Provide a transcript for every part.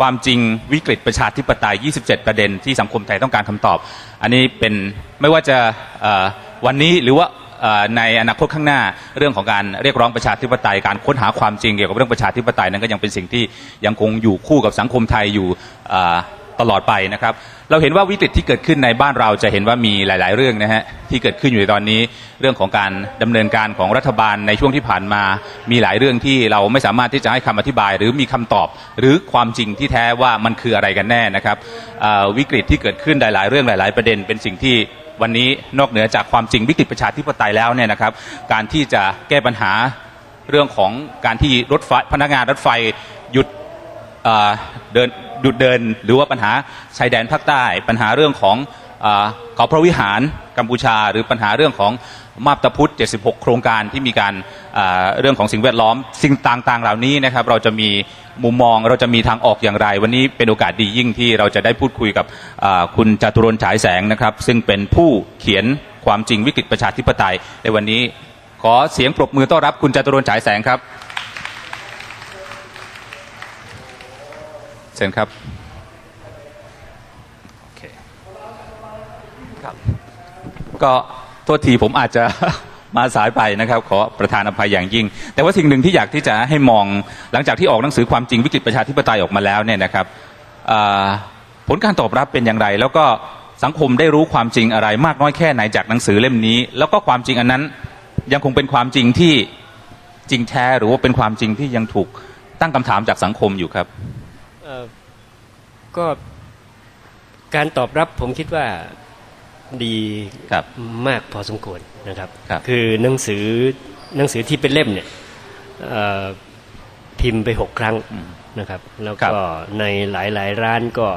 ความจริงวิกฤตประชาธิปไตย 27 ประเด็นที่สังคมไทยต้องการคำตอบ อันนี้เป็นไม่ว่าจะวันนี้หรือว่าในอนาคตข้างหน้าเรื่องของการเรียกร้องประชาธิปไตยการค้นหาความจริงเกี่ยวกับเรื่องประชาธิปไตยนั้นก็ยังเป็นสิ่งที่ยังคงอยู่คู่กับสังคมไทยอยู่ ตลอดไปนะครับ เราเห็นว่าวิกฤตที่เกิดขึ้นในบ้านเราจะเห็นว่ามีหลาย ๆ เรื่องนะฮะที่เกิดขึ้นอยู่ในตอนนี้เรื่องของการดำเนินการของรัฐบาลในช่วงที่ผ่านมา มีหลายเรื่องที่เราไม่สามารถที่จะให้คำอธิบาย หรือมีคำตอบ หรือความจริงที่แท้ว่ามันคืออะไรกันแน่นะครับวิกฤตที่เกิดขึ้นหลาย ๆ เรื่องหลาย ๆ ประเด็น เป็นสิ่งที่วันนี้นอกเหนือจากความจริงวิกฤตประชาธิปไตยแล้วเนี่ยนะครับการที่จะแก้ปัญหาเรื่องของการที่รถไฟพนักงานรถไฟหยุดเเดิน หยุดเดิน หรือว่าปัญหาชายแดนภาคใต้ ปัญหาเรื่องของเขาพระวิหารกัมพูชา หรือปัญหาเรื่องของมาบตาพุทธ 76 โครงการที่มีการเรื่องของสิ่งแวดล้อม สิ่งต่างๆ เหล่านี้นะครับ เราจะมีมุมมองเราจะมีทางออกอย่างไร วันนี้เป็นโอกาสดียิ่งที่เราจะได้พูดคุยกับคุณจตุรนฉายแสงนะครับ ซึ่งเป็นผู้เขียนความจริงวิกฤตประชาธิปไตยในวันนี้ขอเสียงปรบมือต้อนรับคุณจตุรนฉายแสงครับ ชิญครับโอเคครับ ก็โทษทีผมอาจจะมาสายไปนะครับขอประธานอภัยอย่างยิ่ง แต่ว่าสิ่งหนึ่งที่อยากที่จะให้มองหลังจากที่ออกหนังสือความจริงวิกฤตประชาธิปไตยออกมาแล้วเนี่ยนะครับผลการตอบรับเป็นอย่างไร แล้วก็สังคมได้รู้ความจริงอะไร มากน้อยแค่ไหนจากหนังสือเล่มนี้ แล้วก็ความจริงอันนั้นยังคงเป็นความจริงที่จริงแท้หรือว่าเป็นความจริงที่ยังถูกตั้งคำถามจากสังคมอยู่ครับ ก็การตอบรับผมคิดว่าดีครับมากพอสมควรนะครับครับอหนังสือหนังสือที่เป็นเล่มเนี่ยเอ่อพิมพ์ไปหกครั้งนะครับ แล้วครัก็บในหลายๆร้านก็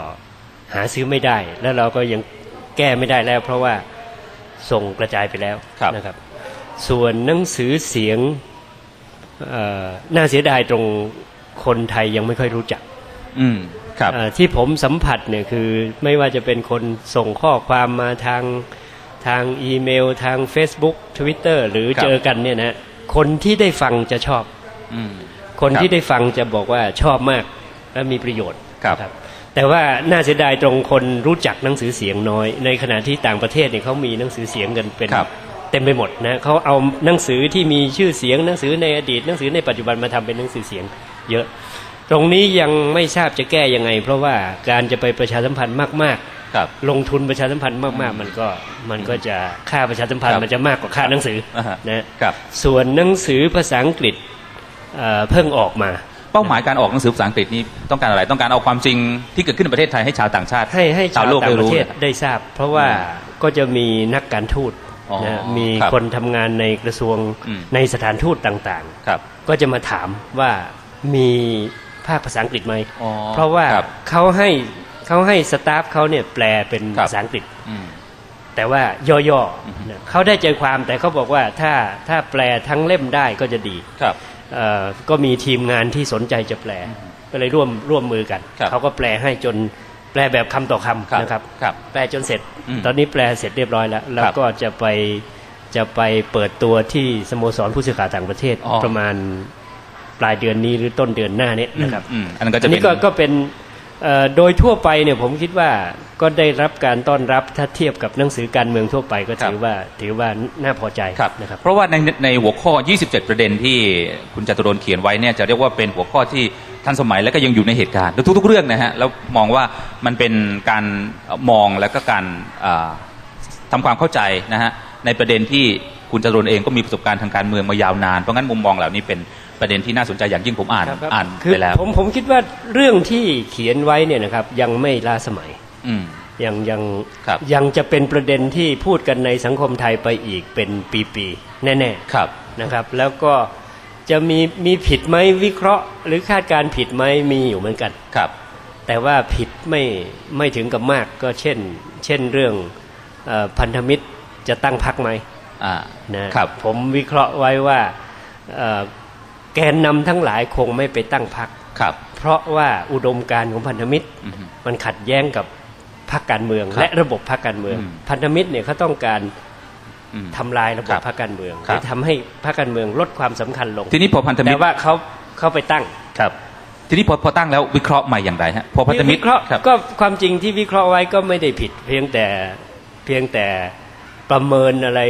หาซื้อไม่ได้ แล้วเราก็ยังแก้ไม่ได้แล้ว เพราะว่าส่งกระจายไปแล้วครับนะครับ ส่วนหนังสือเสียงเอ่อน่าเสียดายตรงคนไทยยังไม่ค่อยรู้จัก อืมครับเอ่อที่ผมสัมผัสเนี่ยคือไม่ว่าจะเป็นคนส่งข้อความมาทางทางอีเมล ทาง Facebook Twitter หรือครับเจอกันเนี่ยนะคนที่ได้ฟังจะชอบอืมคนครับที่ได้ฟังจะบอกว่าชอบมากและมีประโยชน์ครับนะแต่ว่าน่าเสียดายตรงคนรู้จักหนังสือเสียงน้อย ในขณะที่ต่างประเทศเนี่ยเขามีหนังสือเสียงกันเป็นครับเต็มไปหมดนะเขาเอาหนังสือที่มีชื่อเสียงหนังสือในอดีตหนังสือในปัจจุบันมาทำเป็นหนังสือเสียง เยอะ ตรงนี้ยังไม่ทราบจะแก้ยังไง เพราะว่าการจะไปประชาสัมพันธ์มากครับๆลงทุนประชาสัมพันธ์มาก ๆ มันก็มันก็จะค่าประชาสัมพันธ์ครับมันจะมากกว่าค่าหนังสืออ่าฮะนะครับส่วนหนังสือภาษาอังกฤษเอ่อเพิ่งออกมาเป้าหมายการออกหนังสือภาษาอังกฤษนี้ต้องการอะไรต้องการเอาความจริงที่เกิดขึ้นในประเทศไทยให้ชาวต่างชาติ ให้ให้ชาวโลกต่าได้งประรู้เทศได้ทราบ เพราะว่าก็จะมีนักการทูตอ๋อนะมีครับคนทำงานในกระทรวงอืมในสถานทูตต่างครับๆก็จะมาถามว่ามี ภาคภาษาอังกฤษไหมอ๋อเพราะว่าครับเขาให้เขาให้สตาฟเขาเนี่ยแปลเป็นครับภาษาอังกฤษอืมแต่ว่าย่ออือฮึๆนะเขาได้ใจความแต่เขาบอกว่าถ้าถ้าแปลทั้งเล่มได้ก็จะดีครับเอ่อก็มีทีมงานที่สนใจจะแปล ก็เลยร่วมร่วมมือกันครับเขาก็แปลให้จนแปลแบบคำต่อครับคำนะครับครับ แปลจนเสร็จอืมตอนนี้แปลเสร็จเรียบร้อยแล้ว แล้วครับก็จะไปจะไปเปิดตัวที่สโมสรผู้สื่อข่าวต่างประเทศอ๋อประมาณ ปลายเดือนนี้หรือต้นเดือนหน้านี้นะครับอืมอันนั้นก็จะอันเป็นี้นก็ก็เป็นเอ่อโดยทั่วไปเนี่ยผมคิดว่าก็ได้รับการต้อนรับถ้าเทียบกับหนังสือการเมืองทั่วไปก็ถือว่าถือว่าน่าพอใจครับนะครับ เพราะว่าในในหัวข้อ 27 ประเด็นที่คุณจตุรนต์เขียนไว้เนี่ยจะเรียกว่าเป็นหัวข้อที่ทันสมัยและก็ยังอยู่ในเหตุการณ์ทุกๆ เรื่องนะฮะแล้วมองว่ามันเป็นการมองและก็การอ่าทำความเข้าใจนะฮะในประเด็นที่คุณจตุรนต์เองก็มีประสบการณ์ทางการเมืองมายาวนานเพราะงั้นมุมมองเหล่านี้เป็น ประเด็นที่น่าสนใจอย่างยิ่งผมอ่านครับครับอ่านคือไปแล้วผมผมคิดว่าเรื่องที่เขียนไว้เนี่ยนะครับยังไม่ล้าสมัยอืมยังยังครับยังจะเป็นประเด็นที่พูดกันในสังคมไทยไปอีกเป็นปีๆแน่ครับๆนะครับ แล้วก็จะมีมีผิดไหมวิเคราะห์ หรือคาดการณ์ผิดไหมมีอยู่เหมือนกันครับ แต่ว่าผิดไม่ไม่ถึงกับมากก็เช่น เช่นเรื่องเออพันธมิตรจะตั้งพักไหมอ่านะครับผมวิเคราะห์ไว้ว่าเอ่อ แกนนำทั้งหลายคงไม่ไปตั้งพักครับ เพราะว่าอุดมการณ์ของพันธมิตรอือฮึมันขัดแย้งกับพรรคการเมืองครับและระบบพรรคการเมืองอืมพันธมิตรเนี่ยเขาต้องการอืมทำลายระบครับบพรรคการเมืองครับหรือทำให้พรรคการเมืองลดความสำคัญลง ทีนี้พอพันธมิตแต่รว่าเขาเขาไปตั้งครับ ทีนี้พอพอตั้งแล้ววิเคราะห์ใหม่อย่างไรฮะพอพันธมิตรวิเคราะห์ครับก็ความจริงที่วิเคราะห์ไว้ก็ไม่ได้ผิด เพียงแต่เพียงแต่ประเมินอะไร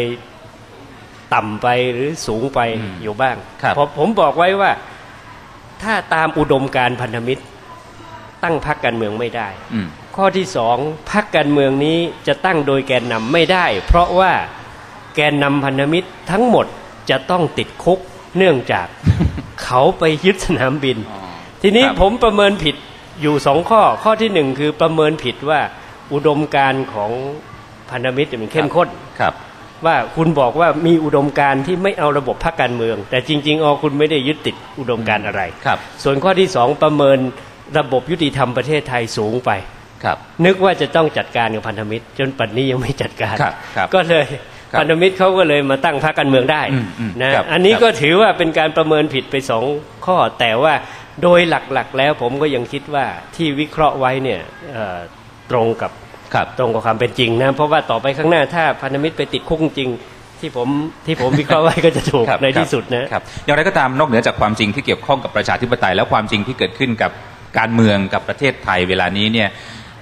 ต่ำไปหรือสูงไปอืมอยู่บ้างครับผมผมบอกไว้ว่าถ้าตามอุดมการณ์พันธมิตร ตั้งพรรคการเมืองไม่ได้อืมข้อที่สองพรรคการเมืองนี้จะตั้งโดยแกนนำไม่ได้ เพราะว่าแกนนำพันธมิตรทั้งหมดจะต้องติดคุกเนื่องจากเขาไปยึดสนามบิน ทีนี้ครับผมประเมินผิดอยู่สองข้อ ข้อที่หนึ่งคือประเมินผิดว่าอุดมการณ์ของพันธมิตรเนี่ยมันเข้มข้นครับ ว่าคุณบอกว่ามีอุดมการณ์ที่ไม่เอาระบบพรรคการเมือง แต่จริง ๆอ๋อคุณไม่ได้ยึดติดอุดมการณ์อะไรครับ ส่วนข้อที่สองประเมินระบบยุติธรรมประเทศไทยสูงไปครับ นึกว่าจะต้องจัดการกับพันธมิตร จนปัจจุบันนี้ยังไม่จัดการครับครับก็เลยครับพันธมิตรเขาก็เลยมาตั้งพรรคการเมืองได้อืมอืมนะครับอันนี้ครับก็ถือว่าเป็นการประเมินผิดไปสองข้อแต่ว่าโดยหลักๆแล้วผมก็ยังคิดว่าที่วิเคราะห์ไว้เนี่ยเอ่อตรงกับครับ ตรงกับความเป็นจริงนะเพราะว่าต่อไปข้างหน้าถ้าพันธมิตรไปติดคุกจริงที่ผมที่ผมวิเคราะห์ไว้ก็จะถูกครับในครับที่สุดนะครับอย่างไรก็ตามนอกเหนือจากความจริงที่เกี่ยวข้องกับประชาธิปไตย และความจริงที่เกิดขึ้นกับการเมืองกับประเทศไทยเวลานี้เนี่ย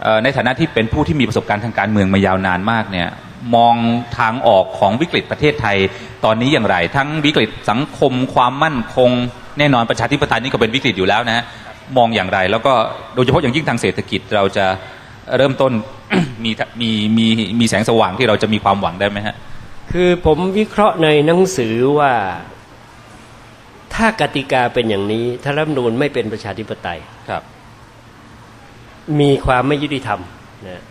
เอ่อในฐานะที่เป็นผู้ที่มีประสบการณ์ทางการเมืองมายาวนานมากเนี่ยมองทางออกของวิกฤตประเทศไทย ตอนนี้อย่างไร ทั้งวิกฤตสังคมความมั่นคง แน่นอนประชาธิปไตยนี่ก็เป็นวิกฤตอยู่แล้วนะฮะมองอย่างไร แล้วก็โดยเฉพาะอย่างยิ่งทางเศรษฐกิจเราจะเริ่มต้น มีมีมีมีแสงสว่างที่เราจะมีความหวังได้ไหมฮะ คือผมวิเคราะห์ในหนังสือว่า ถ้ากติกาเป็นอย่างนี้ ถ้ารัฐธรรมนูญไม่เป็นประชาธิปไตยครับ มีความไม่ยุติธรรมนะ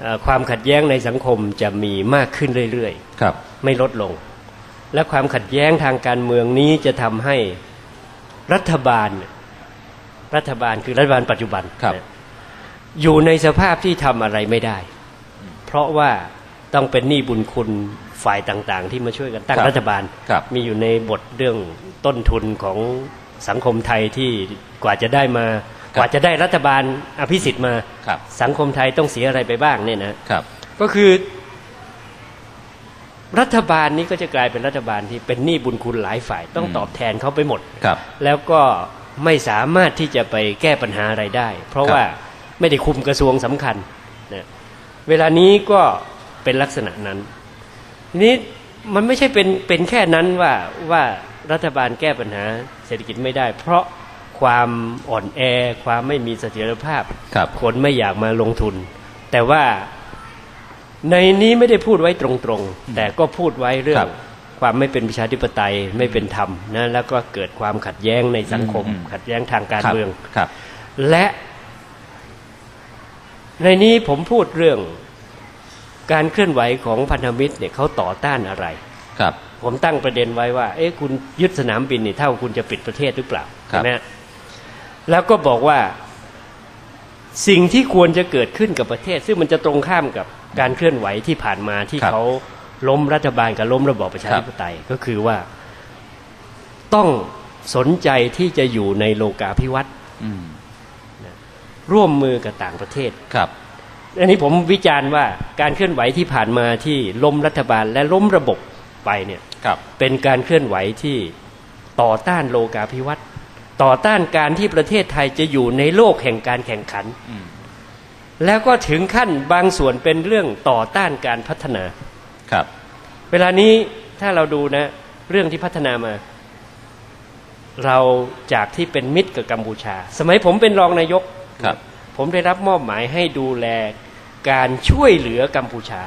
เอ่อความขัดแย้งในสังคมจะมีมากขึ้นเรื่อยครับๆไม่ลดลง และความขัดแย้งทางการเมืองนี้จะทำให้รัฐบาล รัฐบาลคือรัฐบาลปัจจุบันครับนะ อยู่ในสภาพที่ทำอะไรไม่ได้ เพราะว่าต้องเป็นหนี้บุญคุณฝ่ายต่างๆ ที่มาช่วยกันตั้งครับรัฐบาลครับมีอยู่ในบทเรื่องต้นทุนของสังคมไทยที่กว่าจะได้มาครับกว่าจะได้รัฐบาลอภิสิทธิ์มาครับสังคมไทยต้องเสียอะไรไปบ้างเนี่ยนะครับก็คือ รัฐบาลนี้ก็จะกลายเป็นรัฐบาลที่เป็นหนี้บุญคุณหลายฝ่ายต้องอืมตอบแทนเขาไปหมดครับแล้วก็ไม่สามารถที่จะไปแก้ปัญหาอะไรได้ เพราะครับว่า ไม่ได้คุมกระทรวงสำคัญนะเวลานี้ก็เป็นลักษณะนั้นทีนี้มันไม่ใช่เป็นเป็นแค่นั้นว่าว่ารัฐบาลแก้ปัญหา เศรษฐกิจไม่ได้ เพราะความอ่อนแอ ความไม่มีเสถียรภาพครับคนไม่อยากมาลงทุน แต่ว่าในนี้ไม่ได้พูดไว้ตรงๆ แต่ก็พูดไว้เรื่อครังบความไม่เป็นประชาธิปไตยไม่เป็นธรรมนะแล้วก็เกิดความขัดแย้งในสังคมอืมอืมขัดแย้งทางการครับเมืองครับและ ในนี้ผมพูดเรื่องการเคลื่อนไหวของพันธมิตรเนี่ยเขาต่อต้านอะไร ครับ ผมตั้งประเด็นไว้ว่า เอ๊ะคุณยึดสนามบินนี่เท่าคุณจะปิดประเทศหรือเปล่าครับใช่ไหมฮะแล้วก็บอกว่าสิ่งที่ควรจะเกิดขึ้นกับประเทศ ซึ่งมันจะตรงข้ามกับการเคลื่อนไหวที่ผ่านมาที่ครับเขาล้มรัฐบาลกับล้มระบอบประชาธิปไตยก็คือว่าต้องสนใจที่จะอยู่ในโลกาภิวัตน์อืม ร่วมมือกับต่างประเทศครับ อันนี้ผมวิจารณ์ว่าการเคลื่อนไหวที่ผ่านมาที่ล้มรัฐบาลและล้มระบบไปเนี่ยครับเป็นการเคลื่อนไหวที่ต่อต้านโลกาภิวัตน์ต่อต้านการที่ประเทศไทยจะอยู่ในโลกแห่งการแข่งขันอืมแล้วก็ถึงขั้นบางส่วนเป็นเรื่องต่อต้านการพัฒนาครับ เวลานี้ถ้าเราดูนะ เรื่องที่พัฒนามา เราจากที่เป็นมิตรกับกัมพูชา สมัยผมเป็นรองนายกครับ ผมได้รับมอบหมายให้ดูแลการช่วยเหลือกัมพูชา